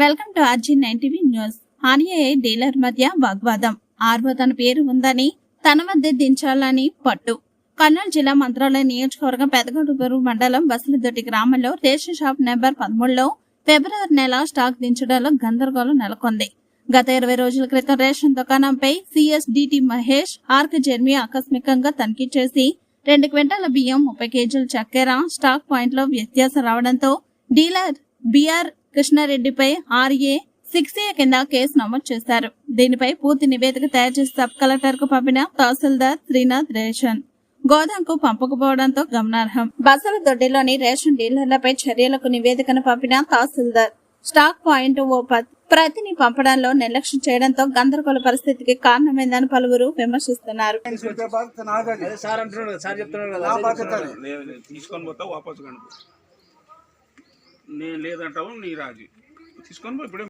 Welcome to RG nine TV news. RAI dealer మధ్య వాగ్వాదం. RO తన పేరు ఉందని తన వద్ద దించాలని పట్టు. కర్నూలు జిల్లా మంత్రాలయ నియోజకవర్గం పెదగొడుగురు మండలం బసలిదొడ్డి గ్రామంలో రేషన్ షాప్ నెంబర్ పదమూడులో ఫిబ్రవరి నెల స్టాక్ దించడంలో గందరగోళం నెలకొంది. గత ఇరవై రోజుల క్రితం రేషన్ దుకాణంపై సిఎస్డిటి మహేష్ ఆర్క్ జెర్మి ఆకస్మికంగా తనిఖీ చేసి రెండు క్వింటాల బియ్యం ముప్పై కేజీల చక్కెర స్టాక్ పాయింట్లో వ్యత్యాసం రావడంతో డీలర్ బిఆర్ కృష్ణారెడ్డిపై ఆర్ఏ సిక్స్ ఏ కింద కేసు నమోదు చేశారు. దీనిపై పూర్తి నివేదిక తయారు చేసి సబ్ కలెక్టర్కు పంపిన తహసీల్దార్ శ్రీనాథ్ రేషన్ గోదాంకు పంపకపోవడంతో గమనార్హం. బసల దొడ్డిలోని రేషన్ డీలర్లపై చర్యలకు నివేదికను పంపిన తహసీల్దార్ స్టాక్ పాయింట్ ఓ ప్రతిని పంపడంలో నిర్లక్ష్యం చేయడంతో గందరగోళ పరిస్థితికి కారణమైందని పలువురు విమర్శిస్తున్నారు. తీసుకొని నేను లేదంటావు? నీ రాజీ. తీసుకొని పో ఇప్పుడే